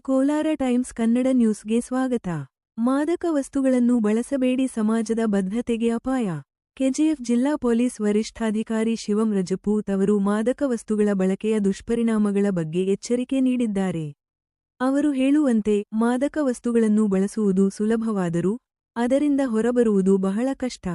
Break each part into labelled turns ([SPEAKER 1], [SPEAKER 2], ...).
[SPEAKER 1] Kolar times Kannada ನ್ಯೂಸ್ಗೆ ಸ್ವಾಗತ. ಮಾದಕ ವಸ್ತುಗಳನ್ನು ಬಳಸಬೇಡಿ ಸಮಾಜದ ಬದ್ಧತೆಗೆ ಅಪಾಯ. ಕೆಜಿಎಫ್ ಜಿಲ್ಲಾ ಪೊಲೀಸ್ ವರಿಷ್ಠಾಧಿಕಾರಿ ಶಿವಂ ರಜಪೂತ್ ಅವರು ಮಾದಕ ವಸ್ತುಗಳ ಬಳಕೆಯ ದುಷ್ಪರಿಣಾಮಗಳ ಬಗ್ಗೆ ಎಚ್ಚರಿಕೆ ನೀಡಿದ್ದಾರೆ. ಅವರು ಹೇಳುವಂತೆ, ಮಾದಕ ವಸ್ತುಗಳನ್ನು ಬಳಸುವುದು ಸುಲಭವಾದರೂ, ಅದರಿಂದ ಹೊರಬರುವುದು ಬಹಳ ಕಷ್ಟ.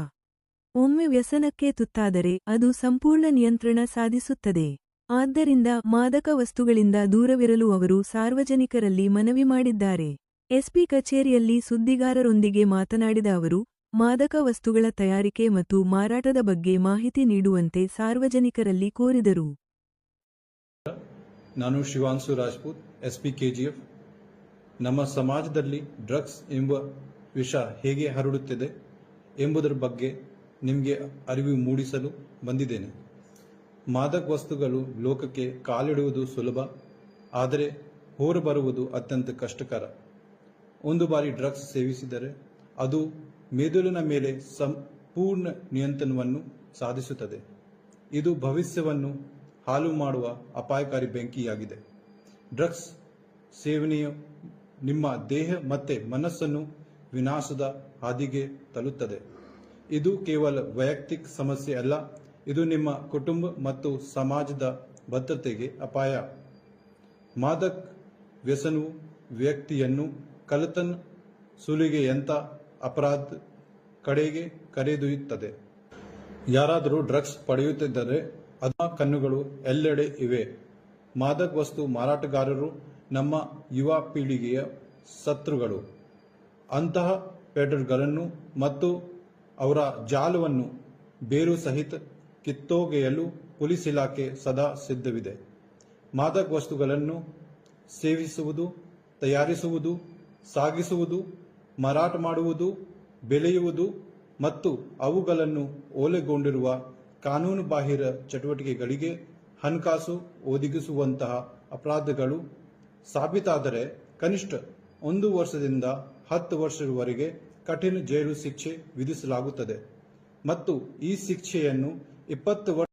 [SPEAKER 1] ಒಮ್ಮೆ ವ್ಯಸನಕ್ಕೆ ತುತ್ತಾದರೆ ಅದು ಸಂಪೂರ್ಣ ನಿಯಂತ್ರಣ ಸಾಧಿಸುತ್ತದೆ. ಆದ್ದರಿಂದ ಮಾದಕ ವಸ್ತುಗಳಿಂದ ದೂರವಿರಲು ಅವರು ಸಾರ್ವಜನಿಕರಲ್ಲಿ ಮನವಿ ಮಾಡಿದ್ದಾರೆ. ಎಸ್ಪಿ ಕಚೇರಿಯಲ್ಲಿ ಸುದ್ದಿಗಾರರೊಂದಿಗೆ ಮಾತನಾಡಿದ ಅವರು, ಮಾದಕ ವಸ್ತುಗಳ ತಯಾರಿಕೆ ಮತ್ತು ಮಾರಾಟದ ಬಗ್ಗೆ ಮಾಹಿತಿ ನೀಡುವಂತೆ ಸಾರ್ವಜನಿಕರಲ್ಲಿ ಕೋರಿದರು.
[SPEAKER 2] ನಾನು ಶಿವಾಂಶು ರಾಜ್ಪೂತ್, ಎಸ್ಪಿ ಕೆಜಿಎಫ್. ನಮ್ಮ ಸಮಾಜದಲ್ಲಿ ಡ್ರಗ್ಸ್ ಎಂಬ ವಿಷ ಹೇಗೆ ಹರಡುತ್ತಿದೆ ಎಂಬುದರ ಬಗ್ಗೆ ನಿಮಗೆ ಅರಿವು ಮೂಡಿಸಲು ಬಂದಿದ್ದೇನೆ. ಮಾದಕ ವಸ್ತುಗಳು ಲೋಕಕ್ಕೆ ಕಾಲಿಡುವುದು ಸುಲಭ, ಆದರೆ ಹೊರಬರುವುದು ಅತ್ಯಂತ ಕಷ್ಟಕರ. ಒಂದು ಬಾರಿ ಡ್ರಗ್ಸ್ ಸೇವಿಸಿದರೆ ಅದು ಮೆದುಳಿನ ಮೇಲೆ ಸಂಪೂರ್ಣ ನಿಯಂತ್ರಣವನ್ನು ಸಾಧಿಸುತ್ತದೆ. ಇದು ಭವಿಷ್ಯವನ್ನು ಹಾಳು ಮಾಡುವ ಅಪಾಯಕಾರಿ ಬೆಂಕಿಯಾಗಿದೆ. ಡ್ರಗ್ಸ್ ಸೇವನೆಯು ನಿಮ್ಮ ದೇಹ ಮತ್ತೆ ಮನಸ್ಸನ್ನು ವಿನಾಶದ ಹಾದಿಗೆ ತಲುತ್ತದೆ. ಇದು ಕೇವಲ ವೈಯಕ್ತಿಕ ಸಮಸ್ಯೆ ಅಲ್ಲ ಇದು ನಿಮ್ಮ ಕುಟುಂಬ ಮತ್ತು ಸಮಾಜದ ಭದ್ರತೆಗೆ ಅಪಾಯ. ಮಾದಕ್ ವ್ಯಸನವು ವ್ಯಕ್ತಿಯನ್ನು ಕಳ್ಳತನ ಸುಲಿಗೆಯಂಥ ಅಪರಾಧ ಕಡೆಗೆ ಕರೆದೊಯ್ಯುತ್ತದೆ. ಯಾರಾದರೂ ಡ್ರಗ್ಸ್ ಪಡೆಯುತ್ತಿದ್ದರೆ ಅದ ಕಣ್ಣುಗಳು ಎಲ್ಲೆಡೆ ಇವೆ. ಮಾದಕ ವಸ್ತು ಮಾರಾಟಗಾರರು ನಮ್ಮ ಯುವ ಪೀಳಿಗೆಯ ಶತ್ರುಗಳು. ಅಂತಹ ಪೆಡರ್ಗಳನ್ನು ಮತ್ತು ಅವರ ಜಾಲವನ್ನು ಬೇರು ಸಹಿತ ಕಿತ್ತೊಗೆಯಲು ಪೊಲೀಸ್ ಇಲಾಖೆ ಸದಾ ಸಿದ್ಧವಿದೆ. ಮಾದಕ ವಸ್ತುಗಳನ್ನು ಸೇವಿಸುವುದು, ತಯಾರಿಸುವುದು, ಸಾಗಿಸುವುದು, ಮಾರಾಟ ಮಾಡುವುದು, ಬೆಳೆಯುವುದು ಮತ್ತು ಅವುಗಳನ್ನು ಓಲೆಗೊಂಡಿರುವ ಕಾನೂನುಬಾಹಿರ ಚಟುವಟಿಕೆಗಳಿಗೆ ಹಣಕಾಸು ಒದಗಿಸುವಂತಹ ಅಪರಾಧಗಳು ಸಾಬೀತಾದರೆ ಕನಿಷ್ಠ ಒಂದು ವರ್ಷದಿಂದ ಹತ್ತು ವರ್ಷದವರೆಗೆ ಕಠಿಣ ಜೈಲು ಶಿಕ್ಷೆ ವಿಧಿಸಲಾಗುತ್ತದೆ. ಮತ್ತು ಈ ಶಿಕ್ಷೆಯನ್ನು ಇಪ್ಪತ್ತು